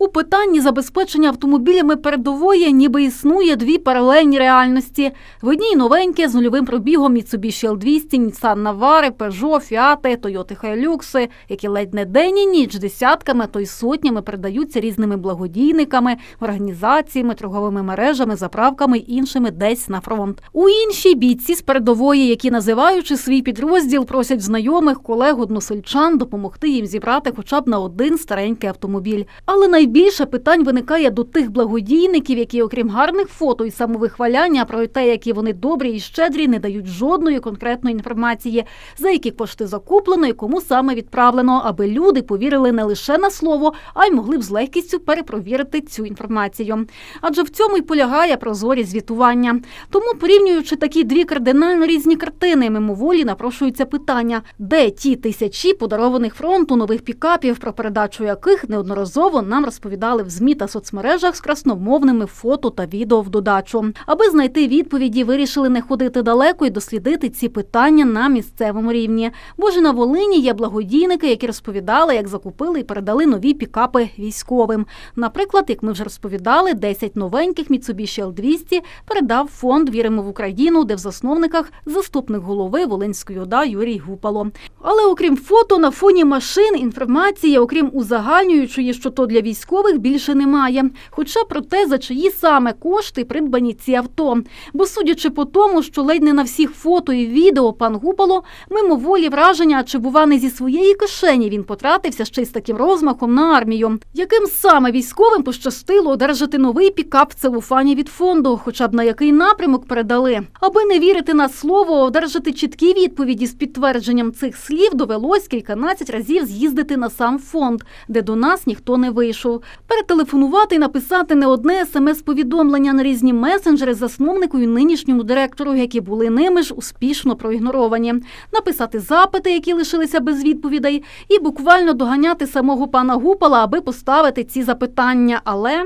У питанні забезпечення автомобілями передової ніби існує дві паралельні реальності. В одній новеньке з нульовим пробігом Mitsubishi L200, Nissan Navara, Peugeot, Fiat, Toyota Hilux, які ледь не день і ніч десятками, то й сотнями передаються різними благодійниками, організаціями, торговими мережами, заправками й іншими десь на фронт. У іншій бійці з передової, які називаючи свій підрозділ, просять знайомих, колег, односельчан допомогти їм зібрати хоча б на один старенький автомобіль. Але найбільше питань виникає до тих благодійників, які, окрім гарних фото і самовихваляння про те, які вони добрі і щедрі, не дають жодної конкретної інформації, за які кошти закуплено і кому саме відправлено, аби люди повірили не лише на слово, а й могли б з легкістю перепровірити цю інформацію. Адже в цьому й полягає прозорість звітування. Тому, порівнюючи такі дві кардинально різні картини, мимоволі напрошується питання, де ті тисячі подарованих фронту нових пікапів, про передачу яких неодноразово нам розповідали в змі та соцмережах з красномовними фото та відео в додачу. Аби знайти відповіді, вирішили не ходити далеко і дослідити ці питання на місцевому рівні. Бо ж на Волині є благодійники, які розповідали, як закупили і передали нові пікапи військовим. Наприклад, як ми вже розповідали, 10 новеньких Mitsubishi L200 передав фонд Віримо в Україну, де в засновниках заступник голови Волинської ОДА Юрій Гупало. Але окрім фото на фоні машин, інформації, окрім узагальнюючої, що то для військових більше немає. Хоча про те, за чиї саме кошти придбані ці авто. Бо судячи по тому, що ледь не на всіх фото і відео пан Гупало мимоволі враження, чи бува не зі своєї кишені він потратився ще й з таким розмахом на армію. Яким саме військовим пощастило одержати новий пікап в целофані від фонду, хоча б на який напрямок передали. Аби не вірити на слово, одержати чіткі відповіді з підтвердженням цих слів довелось кільканадцять разів з'їздити на сам фонд, де до нас ніхто не вийшов. Перетелефонувати і написати не одне смс-повідомлення на різні месенджери засновнику і нинішньому директору, які були ними ж успішно проігноровані. Написати запити, які лишилися без відповідей, і буквально доганяти самого пана Гупала, аби поставити ці запитання. Але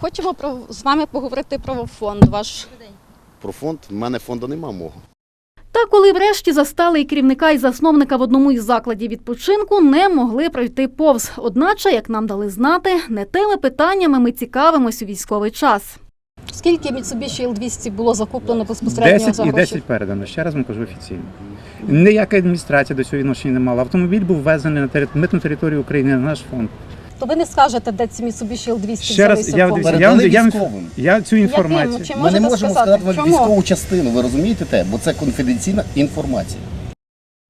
Хочемо про з вами поговорити про фонд ваш. Про фонд в мене фонду нема мого. Та коли врешті застали і керівника і засновника в одному із закладів відпочинку, не могли пройти повз. Одначе, як нам дали знати, не тими питаннями ми цікавимось у військовий час. Скільки Mitsubishi L200 було закуплено безпосередньо 10 за і гроші? 10 передано. Ще раз вам кажу офіційно. Ніяка адміністрація до цього відношення не мала. Автомобіль був ввезений на митну територію України на наш фонд. То ви не скажете, де ці Mitsubishi L200 Ще раз, я Передали я- я- військовим. Я цю інформацію. Яким? Чи Ми можете не можемо сказати, сказати вам чому? військову частину, ви розумієте те? Бо це конфіденційна інформація.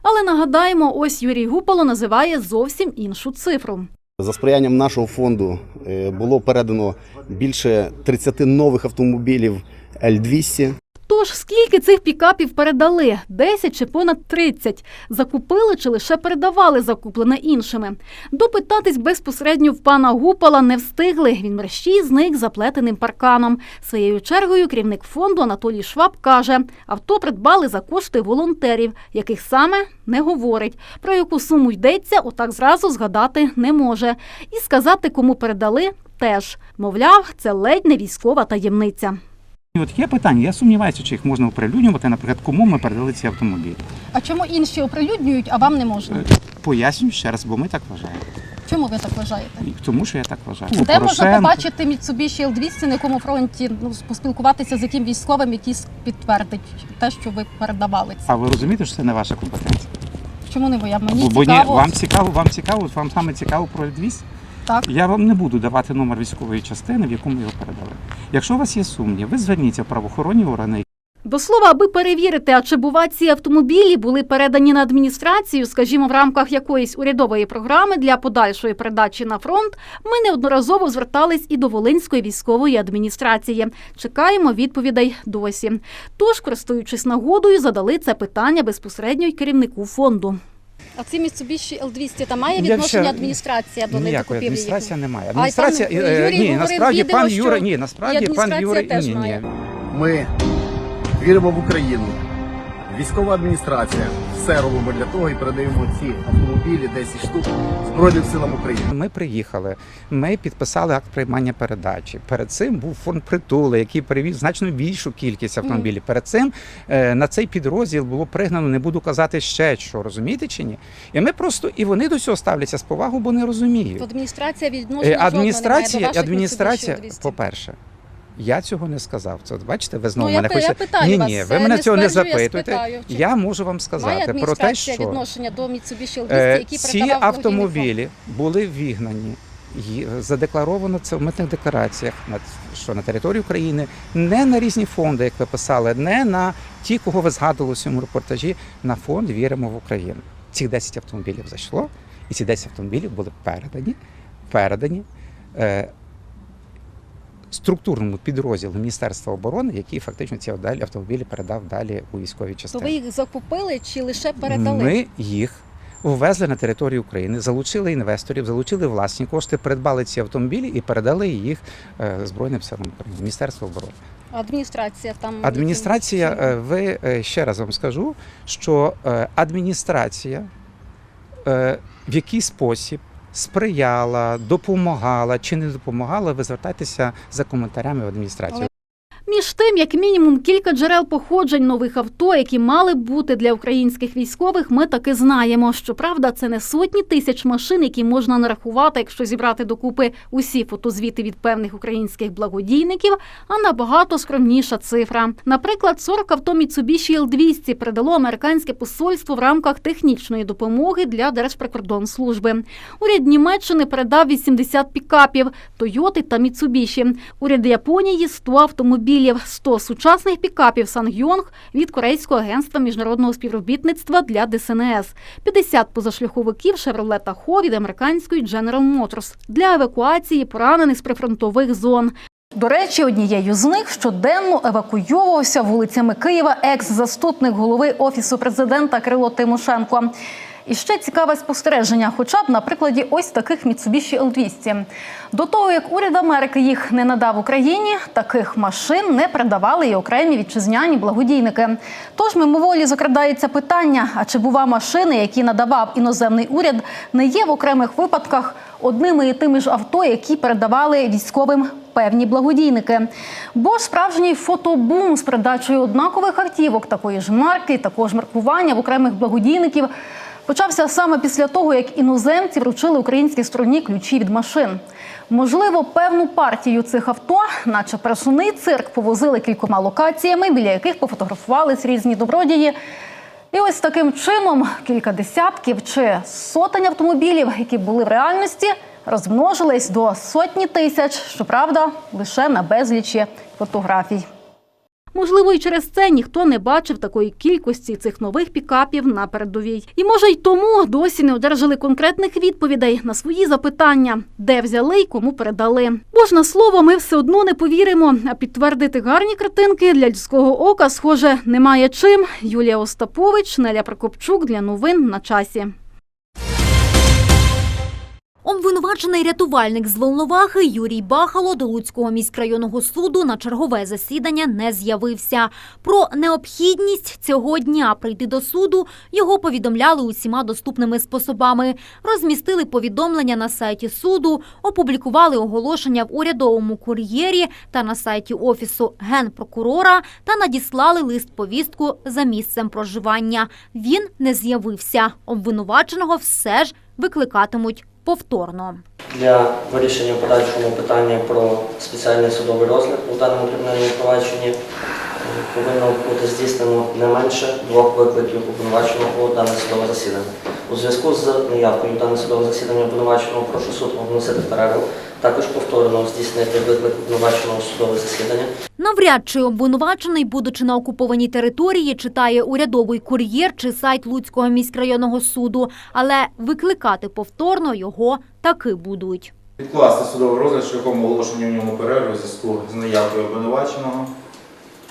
Але нагадаємо, ось Юрій Гупало називає зовсім іншу цифру. За сприянням нашого фонду е, було передано більше 30 нових автомобілів L200. Тож скільки цих пікапів передали? 10 чи понад 30? Закупили чи лише передавали закуплене іншими? Допитатись безпосередньо в пана Гупала не встигли. Він мерщій зник заплетеним парканом. Своєю чергою керівник фонду Анатолій Шваб каже, авто придбали за кошти волонтерів, яких саме не говорить. Про яку суму йдеться, отак зразу згадати не може. І сказати, кому передали, теж. Мовляв, це ледь не військова таємниця. І От є питання, я сумніваюся, чи їх можна оприлюднювати, наприклад, кому ми передали ці автомобілі. А чому інші оприлюднюють, а вам не можна? Пояснюю ще раз, бо ми так вважаємо. Чому ви так вважаєте? Тому що я так вважаю. Де можна Порошенко- побачити Mitsubishi L200 на якому фронті, ну, поспілкуватися з яким військовим, який підтвердить те, що ви передавали це? А ви розумієте, що це не ваша компетенція? Чому не моя? Мені Бо- бо ні, вам цікаво, вам цікаво, вам саме цікаво про L200? Так. Я вам не буду давати номер військової частини, в яку ми його передали. Якщо у вас є сумнів, ви зверніться в правоохоронні органи. До слова, аби перевірити, а чи бува ці автомобілі були передані на адміністрацію, скажімо, в рамках якоїсь урядової програми для подальшої передачі на фронт, ми неодноразово звертались і до Волинської військової адміністрації. Чекаємо відповідей досі. Тож, користуючись нагодою, задали це питання безпосередньо й керівнику фонду. А ці Mitsubishi L200 там має відношення ще- адміністрація до них купівлі? адміністрація немає. має. Адміністрація пан е, Юрій ні, насправді відео, пан Юра, ні, насправді пан теж ні, ні. Ми віримо в Україну. Військова адміністрація, все робимо для того і передаємо ці автомобілі, 10 штук Збройним силам України. Ми приїхали, ми підписали акт приймання передачі. Перед цим був фонд притули, який перевіз значно більшу кількість автомобілів. Перед цим е, на цей підрозділ було пригнано, не буду казати ще що, розумієте чи ні? І ми просто і вони до цього ставляться з повагою, бо не розуміють. Адміністрація Е, Адміністрація, адміністрація, немає до ваших Mitsubishi L200. по-перше. Я цього не сказав. Це бачите, ви знову Ну, мене я хочете. питаю ні, вас, ні, ви мене не цього не я запитуєте. спитаю, чи- Я можу вам Має сказати про те, що відношення до Mitsubishi L200, Е, які Ці автомобілі були вігнані. Задекларовано це в митних деклараціях на що на території України, не на різні фонди, як ви писали, не на ті, кого ви згадували у цьому репортажі, на фонд Віримо в Україну. Цих 10 автомобілів зайшло, і ці 10 автомобілів були передані, передані е, структурному підрозділу Міністерства оборони, який фактично ці автомобілі передав далі у військові То частини. ви їх закупили чи лише передали? Ми їх ввезли на територію України, залучили інвесторів, залучили власні кошти, придбали ці автомобілі і передали їх е, Збройним силам України, Міністерству оборони. Адміністрація там Адміністрація, е, ви е, ще раз вам скажу, що адміністрація в який спосіб сприяла, допомагала чи не допомагала, ви звертайтеся за коментарями в адміністрацію. Між тим, як мінімум, кілька джерел походжень нових авто, які мали б бути для українських військових, ми таки знаємо. Щоправда, це не сотні тисяч машин, які можна нарахувати, якщо зібрати докупи усі фотозвіти від певних українських благодійників, а набагато скромніша цифра. Наприклад, 40 авто Mitsubishi L200 передало американське посольство в рамках технічної допомоги для Держприкордонслужби. Уряд Німеччини передав 80 пікапів, Тойоти та Mitsubishi. Уряд Японії 100 автомобілів, 100 сучасних пікапів Сангйонг від Корейського агентства міжнародного співробітництва для ДСНС, 50 позашляховиків Chevrolet Tahoe від американської General Motors для евакуації поранених з прифронтових зон. До речі, однією з них щоденно евакуйовувався вулицями Києва екс-заступник голови офісу президента Кирило Тимошенко. І ще цікаве спостереження, хоча б на прикладі ось таких Mitsubishi L200. До того як уряд Америки їх не надав Україні, таких машин не передавали і окремі вітчизняні благодійники. Тож мимоволі закрадається питання: а чи бува машини, які надавав іноземний уряд, не є в окремих випадках одними і тими ж авто, які передавали військовим певні благодійники. Бо справжній фотобум з передачею однакових автівок такої ж марки, також маркування в окремих благодійників почався саме після того, як іноземці вручили українській стороні ключі від машин. Можливо, певну партію цих авто, наче пересувний цирк, повозили кількома локаціями, біля яких пофотографувались різні добродії. І ось таким чином кілька десятків чи сотень автомобілів, які були в реальності, розмножились до сотні тисяч, щоправда, лише на безлічі фотографій. Можливо, і через це ніхто не бачив такої кількості цих нових пікапів на передовій. І може й тому досі не одержали конкретних відповідей на свої запитання, де взяли і кому передали. Бо ж на слово ми все одно не повіримо. А підтвердити гарні картинки для людського ока, схоже, немає чим. Юлія Остапович, Неля Прокопчук для новин на часі. Обвинувачений рятувальник з Волновахи Юрій Бахало до Луцького міськрайонного суду на чергове засідання не з'явився. Про необхідність цього дня прийти до суду його повідомляли усіма доступними способами. Розмістили повідомлення на сайті суду, опублікували оголошення в урядовому кур'єрі та на сайті офісу генпрокурора та надіслали лист-повістку за місцем проживання. Він не з'явився. Обвинуваченого все ж викликатимуть повторно. Для вирішення подальшого питання про спеціальний судовий розгляд у даному кримінальному провадженні повинно бути здійснено не менше двох викликів обвинуваченого у дане судове засідання. У зв'язку з неявкою дане судове засідання обвинуваченого прошу суд оголосити перерву, також повторно здійснити виклик обвинуваченого судове засідання. Навряд чи обвинувачений, будучи на окупованій території, читає урядовий кур'єр чи сайт Луцького міськрайонного суду, але викликати повторно його таки будуть. Відкласти судовий розгляд шляхом оголошення в ньому перерви у зв'язку з неявкою обвинуваченого,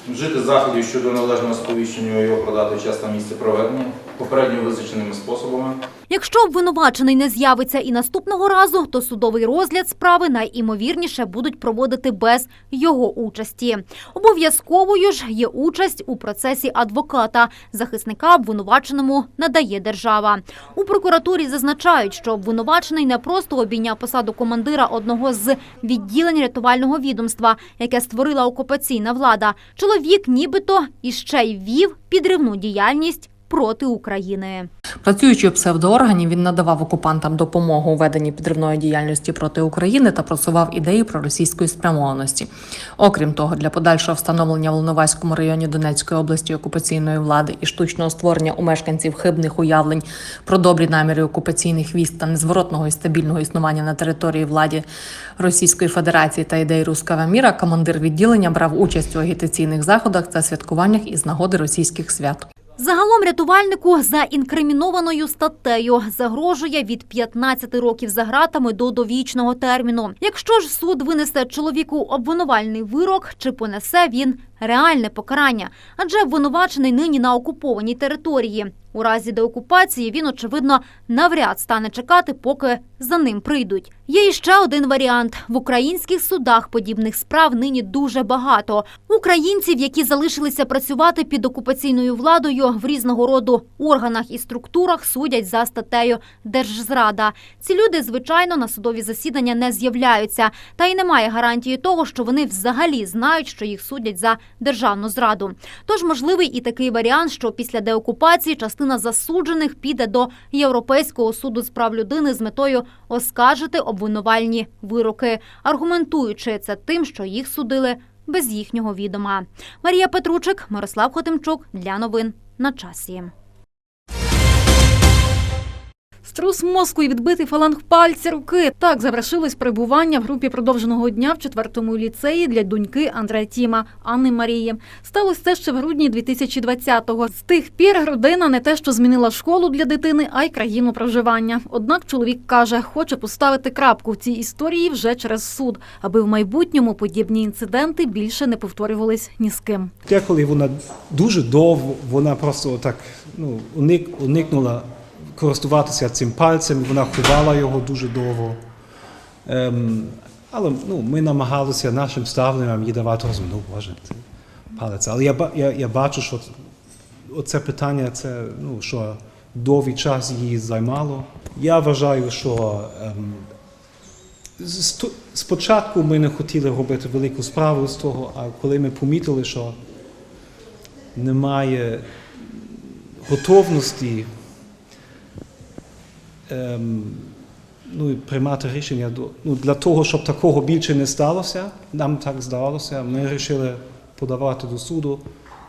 вжити заходів щодо належного сповіщення його продати час та місце проведення, попередньо визначеними способами. Якщо обвинувачений не з'явиться і наступного разу, то судовий розгляд справи найімовірніше будуть проводити без його участі. Обов'язковою ж є участь у процесі адвоката. Захисника обвинуваченому надає держава. У прокуратурі зазначають, що обвинувачений не просто обійняв посаду командира одного з відділень рятувального відомства, яке створила окупаційна влада. Чоловік нібито іще й вів підривну діяльність проти України. Працюючи у псевдооргані, він надавав окупантам допомогу у веденні підривної діяльності проти України та просував ідеї про російської спрямованості. Окрім того, для подальшого встановлення в Волноваському районі Донецької області окупаційної влади і штучного створення у мешканців хибних уявлень про добрі наміри окупаційних військ та незворотного і стабільного існування на території влади Російської Федерації та ідеї руского міра, командир відділення брав участь у агітаційних заходах та святкуваннях із нагоди російських свят. Загалом рятувальнику за інкримінованою статтею загрожує від 15 років за ґратами до довічного терміну. Якщо ж суд винесе чоловіку обвинувальний вирок, чи понесе він реальне покарання, адже обвинувачений нині на окупованій території. У разі деокупації він, очевидно, навряд стане чекати, поки за ним прийдуть. Є іще один варіант: в українських судах подібних справ нині дуже багато. Українців, які залишилися працювати під окупаційною владою в різного роду органах і структурах, судять за статтею Держзрада. Ці люди, звичайно, на судові засідання не з'являються, та й немає гарантії того, що вони взагалі знають, що їх судять за державну зраду. Тож можливий і такий варіант, що після деокупації частина засуджених піде до Європейського суду з прав людини з метою оскаржити обвинувальні вироки, аргументуючи це тим, що їх судили без їхнього відома. Марія Петручик, Мирослав Хотимчук для новин на часі. Струс мозку і відбитий фаланг пальця руки. Так завершилось перебування в групі продовженого дня в четвертому ліцеї для доньки Андрея Тіма Анни Марії. Сталося це ще в грудні 2020-го. З тих пір родина не те, що змінила школу для дитини, а й країну проживання. Однак чоловік каже, хоче поставити крапку в цій історії вже через суд, аби в майбутньому подібні інциденти більше не повторювались ні з ким. Деколи вона дуже довго, вона просто так ну, уник, уникнула користуватися цим пальцем, вона ховала його дуже довго. Ем, але ну, ми намагалися нашим ставленням їй давати розум, ну Боже, це палець. Але я, я, я бачу, що оце питання, це, ну, що довгий час її займало. Я вважаю, що ем, спочатку ми не хотіли робити велику справу з того, а коли ми помітили, що немає готовності ну, і приймати рішення до, ну, для того, щоб такого більше не сталося, нам так здавалося, ми вирішили подавати до суду,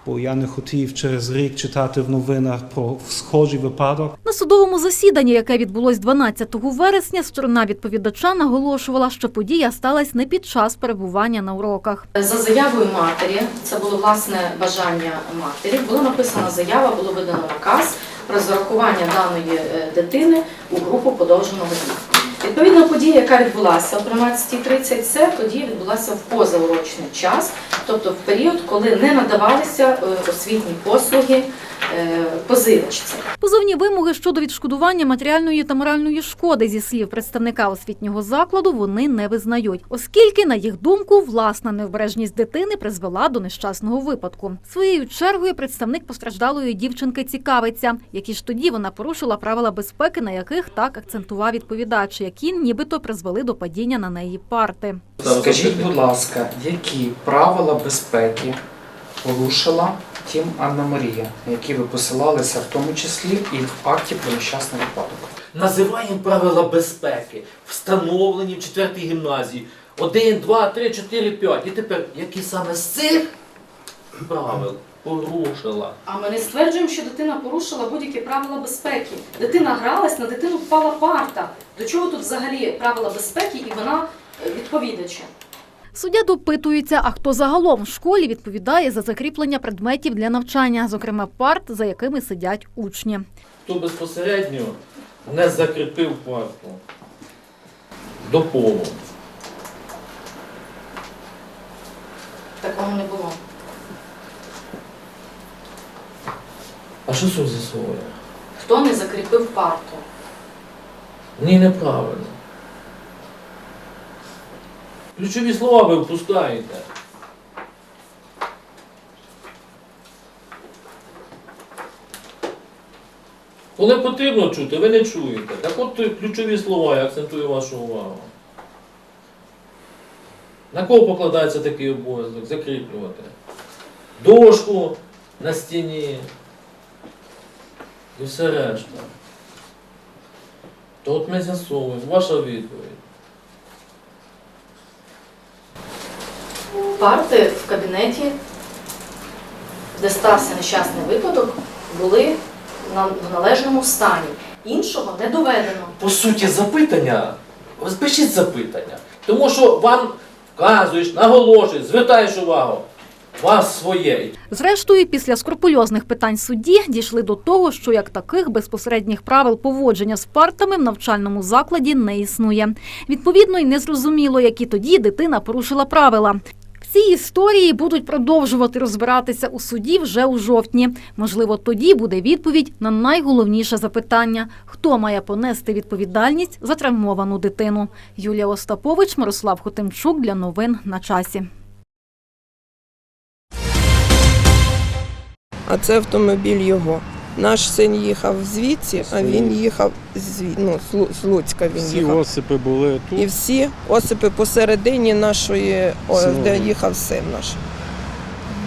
бо я не хотів через рік читати в новинах про схожий випадок. На судовому засіданні, яке відбулось 12 вересня, сторона відповідача наголошувала, що подія сталася не під час перебування на уроках. За заявою матері, це було власне бажання матері, була написана заява, було видано наказ про зарахування даної е, дитини у групу подовженого дня. Відповідно, подія, яка відбулася о 13.30, це подія відбулася в позаурочний час, тобто в період, коли не надавалися е, освітні послуги е, позивачці. Позовні вимоги щодо відшкодування матеріальної та моральної шкоди зі слів представника освітнього закладу вони не визнають, оскільки, на їх думку, власна необережність дитини призвела до нещасного випадку. Своєю чергою представник постраждалої дівчинки цікавиться, які ж тоді вона порушила правила безпеки, на яких так акцентував відповідач, які нібито призвели до падіння на неї парти. Скажіть, будь ласка, які правила безпеки порушила тім Анна Марія, які ви посилалися в тому числі і в акті про нещасний випадок? Називаємо правила безпеки, встановлені в 4 гімназії. 1, 2, 3, 4, 5. І тепер, які саме з цих правил порушила? А ми не стверджуємо, що дитина порушила будь-які правила безпеки. Дитина гралась, на дитину впала парта. До чого тут взагалі правила безпеки і вона е, відповідача? Суддя допитується, а хто загалом в школі відповідає за закріплення предметів для навчання, зокрема парт, за якими сидять учні. Хто безпосередньо не закріпив парту до полу. Такого не було. А що суд з'ясовує? хто не закріпив парту. Ні, неправильно. Ключові слова ви впускаєте. Коли потрібно чути, ви не чуєте. Так от ключові слова, я акцентую вашу увагу. На кого покладається такий обов'язок? Закріплювати. Дошку на стіні. І все решта. То от ми з'ясовуємо. Ваша відповідь. Парти в кабінеті, де стався нещасний випадок, були в належному стані. Іншого не доведено. По суті, запитання, спишіть запитання. Тому що вам вказуєш, наголошуєш, звертаєш увагу. Вас своє. Зрештою, після скрупульозних питань судді дійшли до того, що як таких безпосередніх правил поводження з партами в навчальному закладі не існує. Відповідно, й незрозуміло, які тоді дитина порушила правила. Ці історії будуть продовжувати розбиратися у суді вже у жовтні. Можливо, тоді буде відповідь на найголовніше запитання: хто має понести відповідальність за травмовану дитину. Юлія Остапович, Мирослав Хотимчук для новин на часі. А це автомобіль його. Наш син їхав звідси, а він їхав з, ну, з Луцька. Він Всі їхав. осипи були тут. І всі осипи посередині нашої, о, Смуги. де їхав син наш.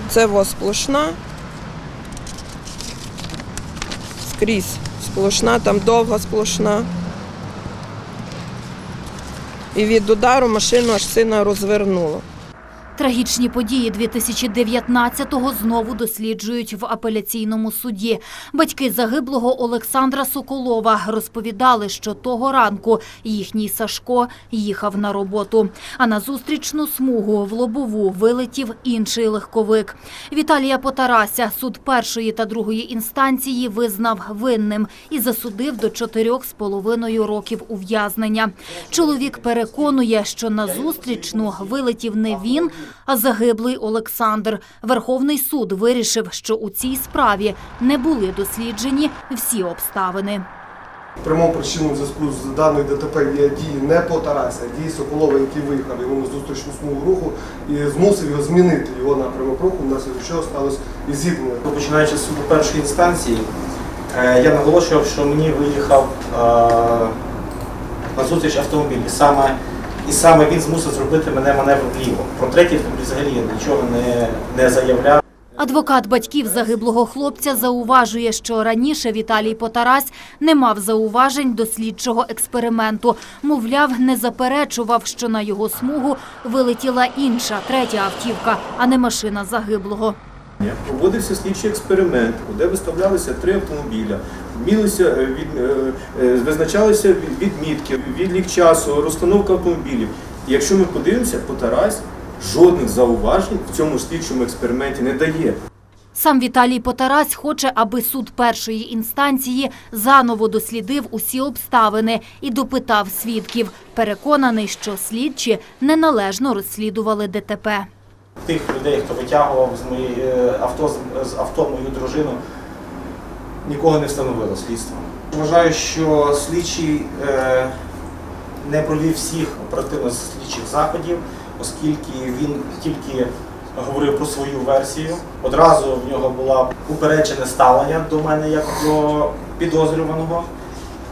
Це во сплошна. Скрізь сплошна, там довга сплошна. І від удару машину аж сина розвернуло. Трагічні події 2019-го знову досліджують в апеляційному суді. Батьки загиблого Олександра Соколова розповідали, що того ранку їхній Сашко їхав на роботу. А на зустрічну смугу в лобову вилетів інший легковик. Віталія Потарася суд першої та другої інстанції визнав винним і засудив до чотирьох з половиною років ув'язнення. Чоловік переконує, що на зустрічну вилетів не він, а загиблий Олександр. Верховний суд вирішив, що у цій справі не були досліджені всі обставини. Прямому причиною зв'язку з даною ДТП є дії не по Тарасі, а дії Соколова, який виїхав йому на зустрічну смугу руху і змусив його змінити його напрямок руху, внаслідок чого сталося і зіткнення. Починаючи з суду першої інстанції, е, я наголошував, що мені виїхав е, на зустріч автомобіль. І саме, і саме він змусив зробити мене маневр вліво. Про третій автомобіль взагалі я нічого не, не заявляв. Адвокат батьків загиблого хлопця зауважує, що раніше Віталій Потарась не мав зауважень до слідчого експерименту. Мовляв, не заперечував, що на його смугу вилетіла інша, третя автівка, а не машина загиблого. Проводився слідчий експеримент, де виставлялися три автомобіля, вмілися, е, від, е, е, визначалися відмітки, відлік часу, розстановка автомобілів. І якщо ми подивимося, Потарась жодних зауважень в цьому слідчому експерименті не дає. Сам Віталій Потарась хоче, аби суд першої інстанції заново дослідив усі обставини і допитав свідків. Переконаний, що слідчі неналежно розслідували ДТП. Тих людей, хто витягував з моєї авто з авто мою дружину, нікого не встановило слідство. Вважаю, що слідчий е, не провів всіх оперативно-слідчих заходів, оскільки він тільки говорив про свою версію. Одразу в нього було упереджене ставлення до мене як до підозрюваного.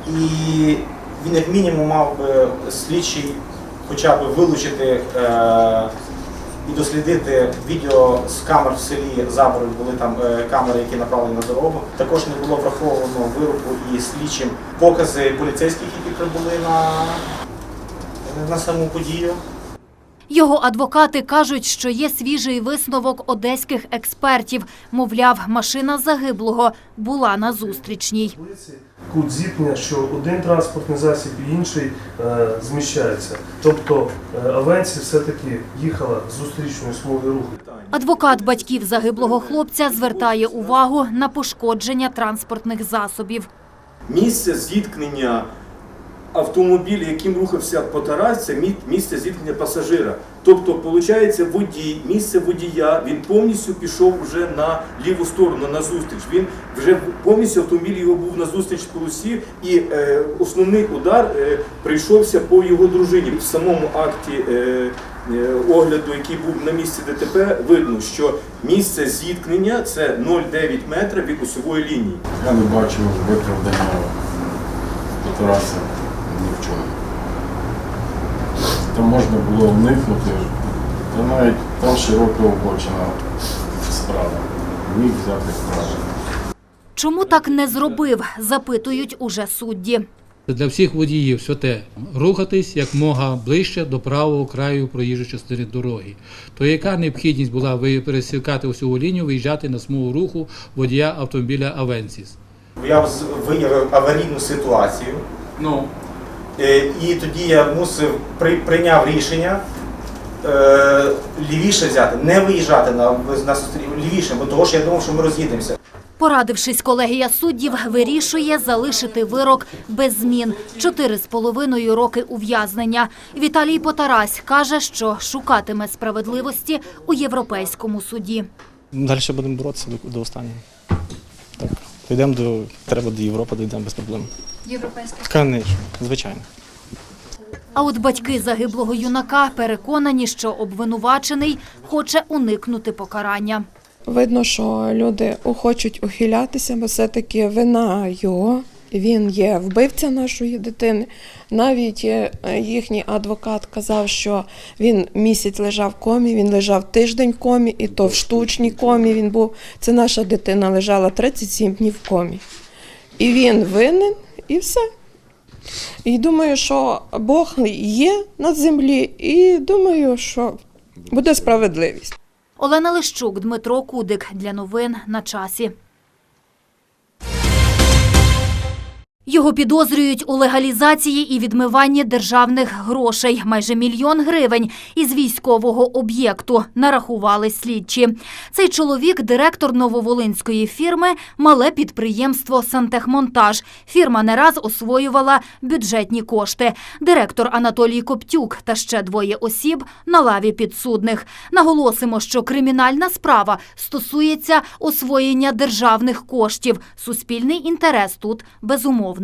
І він як мінімум мав би слідчий хоча б вилучити е, і дослідити відео з камер в селі Заборів, були там е, камери, які направлені на дорогу. Також не було враховано вироку і слідчим покази поліцейських, які прибули на, на саму подію. Його адвокати кажуть, що є свіжий висновок одеських експертів. Мовляв, машина загиблого була на зустрічній. Кут зіткнення, що один транспортний засіб і інший е, зміщаються. Тобто е, Авенсі все-таки їхала з зустрічної смуги руху. Адвокат батьків загиблого хлопця звертає увагу на пошкодження транспортних засобів. Місце зіткнення автомобіль, яким рухався по Тарасі, це мі- місце зіткнення пасажира. Тобто, виходить, водій, місце водія, він повністю пішов вже на ліву сторону, на зустріч. Він вже повністю автомобіль його був на зустріч полосі, і е, основний удар е, прийшовся по його дружині. В самому акті е, е, огляду, який був на місці ДТП, видно, що місце зіткнення це 0,9 метра від усової лінії. Я не бачу виправдання до Тараса ні в чому. Там можна було уникнути, та навіть там широка обочина справа. Міг взяти вправо. Чому так не зробив, запитують уже судді. Для всіх водіїв святе рухатись як мога ближче до правого краю проїжджої частини дороги. То яка необхідність була ви пересікати усю лінію, виїжджати на смугу руху водія автомобіля Авенсіс? Я виявив аварійну ситуацію. Ну. Е, І тоді я мусив при, прийняв рішення е, лівіше взяти, не виїжджати на, на лівіше, бо того що я думав, що ми роз'їдемося. Порадившись, колегія суддів вирішує залишити вирок без змін – чотири з половиною роки ув'язнення. Віталій Потарась каже, що шукатиме справедливості у Європейському суді. Далі будемо боротися до, до останнього. Так. Дійдемо до, треба до Європи, дійдемо без проблем. Європейська Конечно, звичайно. А от батьки загиблого юнака переконані, що обвинувачений хоче уникнути покарання. Видно, що люди хочуть ухилятися, бо все-таки вина його. Він є вбивця нашої дитини. Навіть е, їхній адвокат казав, що він місяць лежав в комі, він лежав тиждень в комі, і то в штучній комі він був. Це наша дитина лежала 37 днів в комі. І він винен, і все. І думаю, що Бог є на землі, і думаю, що буде справедливість. Олена Лищук, Дмитро Кудик. Для новин на часі. Його підозрюють у легалізації і відмиванні державних грошей. Майже мільйон гривень із військового об'єкту нарахували слідчі. Цей чоловік – директор нововолинської фірми «Мале підприємство «Сантехмонтаж». Фірма не раз освоювала бюджетні кошти. Директор Анатолій Коптюк та ще двоє осіб на лаві підсудних. Наголосимо, що кримінальна справа стосується освоєння державних коштів. Суспільний інтерес тут безумовний.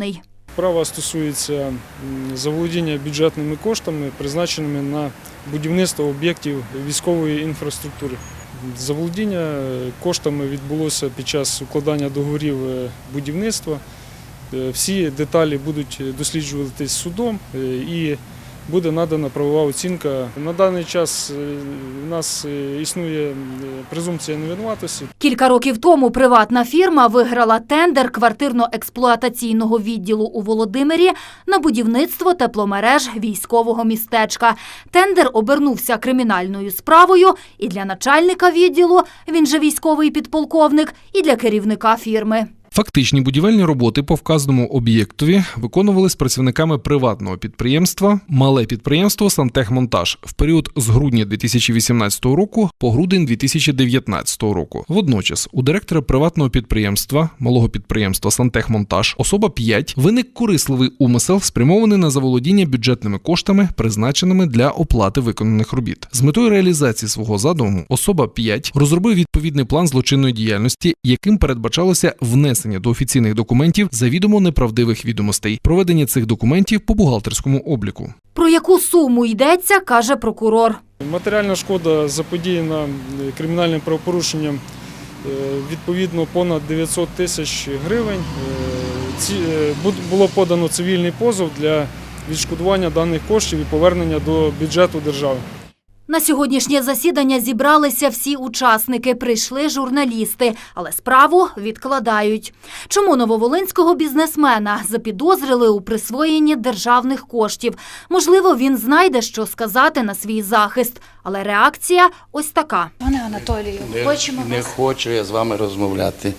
Справа стосується заволодіння бюджетними коштами, призначеними на будівництво об'єктів військової інфраструктури. Заволодіння е, коштами відбулося під час укладання договорів е, будівництва. Е, Всі деталі будуть досліджуватись судом і буде надана правова оцінка. На даний час е, у нас е, існує м, презумпція невинуватості. Кілька років тому приватна фірма виграла тендер квартирно-експлуатаційного відділу у Володимирі на будівництво тепломереж військового містечка. Тендер обернувся кримінальною справою і для начальника відділу, він же військовий підполковник, і для керівника фірми. Фактичні будівельні роботи по вказаному об'єктові виконувались працівниками приватного підприємства Мале підприємство Сантехмонтаж в період з грудня 2018 року по грудень 2019 року. Водночас у директора приватного підприємства малого підприємства Сантехмонтаж особа 5 виник корисливий умисел, спрямований на заволодіння бюджетними коштами, призначеними для оплати виконаних робіт. З метою реалізації свого задуму особа 5 розробив відповідний план злочинної діяльності, яким передбачалося внесення до офіційних документів завідомо неправдивих відомостей, проведення цих документів по бухгалтерському обліку. Про яку суму йдеться, каже прокурор. Матеріальна шкода заподіяна е, кримінальним правопорушенням е, відповідно понад 900 тисяч гривень. Ці- е, Було подано цивільний позов для відшкодування даних коштів і повернення до бюджету держави. На сьогоднішнє засідання зібралися всі учасники, прийшли журналісти, але справу відкладають. Чому нововолинського бізнесмена запідозрили у присвоєнні державних коштів? Можливо, він знайде, що сказати на свій захист, але реакція ось така. Пане Анатолію, Не, хочемо не вас. хочу я з вами розмовляти.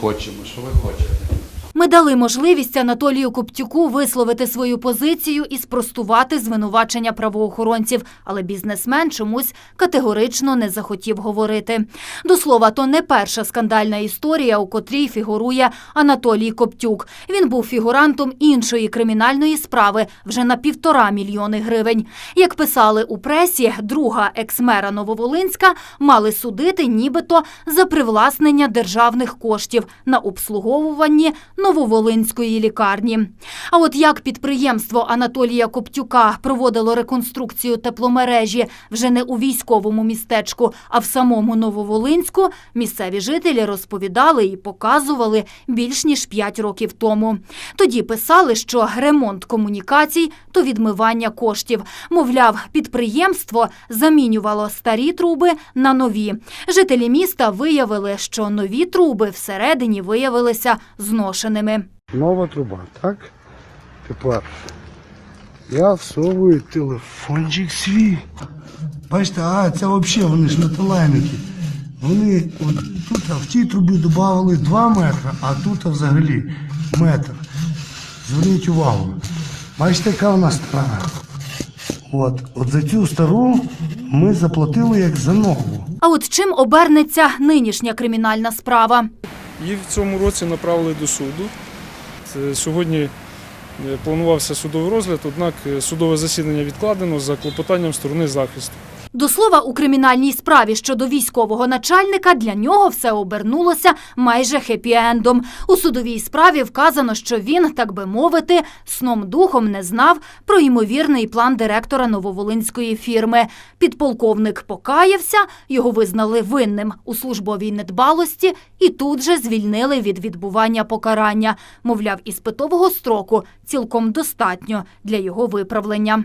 Хочемо, що ви хочете. Ми дали можливість Анатолію Коптюку висловити свою позицію і спростувати звинувачення правоохоронців, але бізнесмен чомусь категорично не захотів говорити. До слова, то не перша скандальна історія, у котрій фігурує Анатолій Коптюк. Він був фігурантом іншої кримінальної справи вже на півтора мільйони гривень. Як писали у пресі, друга екс-мера Нововолинська мали судити нібито за привласнення державних коштів на обслуговуванні Нововолинської лікарні. А от як підприємство Анатолія Коптюка проводило реконструкцію тепломережі вже не у військовому містечку, а в самому Нововолинську, місцеві жителі розповідали і показували більш ніж 5 років тому. Тоді писали, що ремонт комунікацій то відмивання коштів. Мовляв, підприємство замінювало старі труби на нові. Жителі міста виявили, що нові труби всередині виявилися зношеними. Нова труба, так? Тепер я всовую телефончик свій. Бачите, а це взагалі вони ж металеміки. Вони от тут в тій трубі додавали 2 метри, а тут взагалі метр. Зверніть увагу. Бачите, яка вона стара. От, от за цю стару ми заплатили як за нову. А от чим обернеться нинішня кримінальна справа? Її в цьому році направили до суду. Сьогодні е, планувався судовий розгляд, однак е, судове засідання відкладено за клопотанням сторони захисту. До слова, у кримінальній справі щодо військового начальника для нього все обернулося майже хеппі-ендом. У судовій справі вказано, що він, так би мовити, сном духом не знав про ймовірний план директора нововолинської фірми. Підполковник покаявся, його визнали винним у службовій недбалості і тут же звільнили від відбування покарання. Мовляв, іспитового строку цілком достатньо для його виправлення.